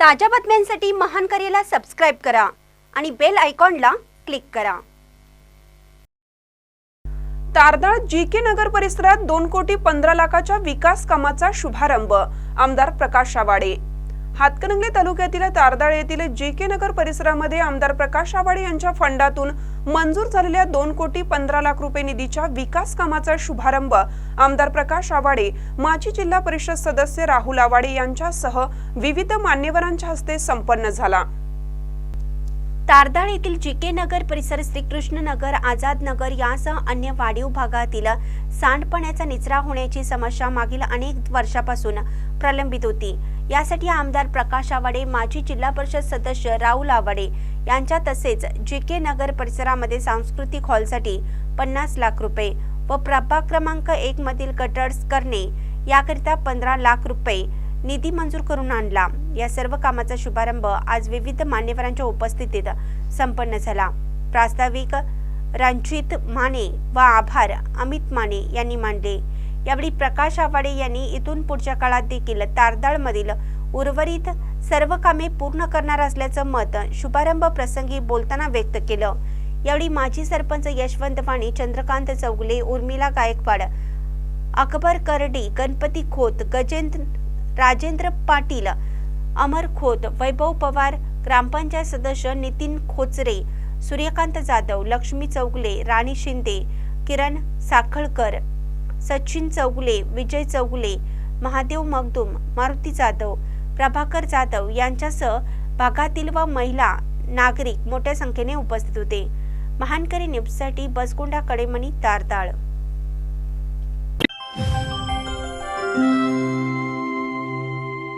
ताज्या बातम्यांसाठी महान करेला सबस्क्राईब करा आणि बेल आयकॉनला क्लिक करा. तारदाळ जी के नगर परिसरात दोन कोटी पंधरा लाखाच्या विकास कामाचा शुभारंभ. आमदार प्रकाश आवाडे. हातकणंगले तालुक्यातील तारदाळ येथील जी के नगर परिसरामध्ये आमदार प्रकाश आवाडे यांच्या फंडातून मंजूर झालेल्या दोन कोटी पंधरा लाख रुपये निधीच्या विकास कामाचा शुभारंभ आमदार प्रकाश आवाडे माजी जिल्हा परिषद सदस्य राहुल आवाडे यांच्यासह विविध मान्यवरांच्या हस्ते संपन्न झाला. तारदाळ येथील जी के नगर परिसर श्रीकृष्ण नगर आझाद नगर यासह अन्य वाढीव भागातील सांडपाण्याचा निचरा होण्याची समस्या मागील अनेक वर्षापासून प्रलंबित होती. यासाठी आमदार प्रकाश आवाडे माजी जिल्हा परिषद सदस्य राहुल आवाडे यांच्या तसेच जी के नगर परिसरामध्ये सांस्कृतिक हॉलसाठी पन्नास लाख रुपये व प्रभाग क्रमांक एक मधील गटर्स करणे याकरिता पंधरा लाख रुपये निधी मंजूर करून आणला. या सर्व कामाचा शुभारंभ आज विविध मान्यवरांच्या उपस्थितीत संपन्न झाला. प्रास्ताविक रणजित माने व आभार अमित माने यांनी मांडले यावेळी प्रकाश आवाडे यांनी इथून पुढच्या काळात देखील तारदाळमधील उर्वरित सर्व कामे पूर्ण करणार असल्याचं मत शुभारंभ प्रसंगी बोलताना व्यक्त केलं. यावेळी माजी सरपंच यशवंत वाणी चंद्रकांत चौगुले उर्मिला गायकवाड अकबर करडी गणपती खोत गजेंद्र राजेंद्र पाटील अमर खोत वैभव पवार ग्रामपंचायत सदस्य नितीन खोचरे सूर्यकांत जाधव लक्ष्मी चौगुले राणी शिंदे किरण साखळकर सचिन चौगुले विजय चौगुले महादेव मगदूम मारुती जाधव प्रभाकर जाधव यांच्यासह भागातील व महिला नागरिक मोठ्या संख्येने उपस्थित होते. महानकरी न्यूजसाठी बसगोंडा कडेमणी तारताळ.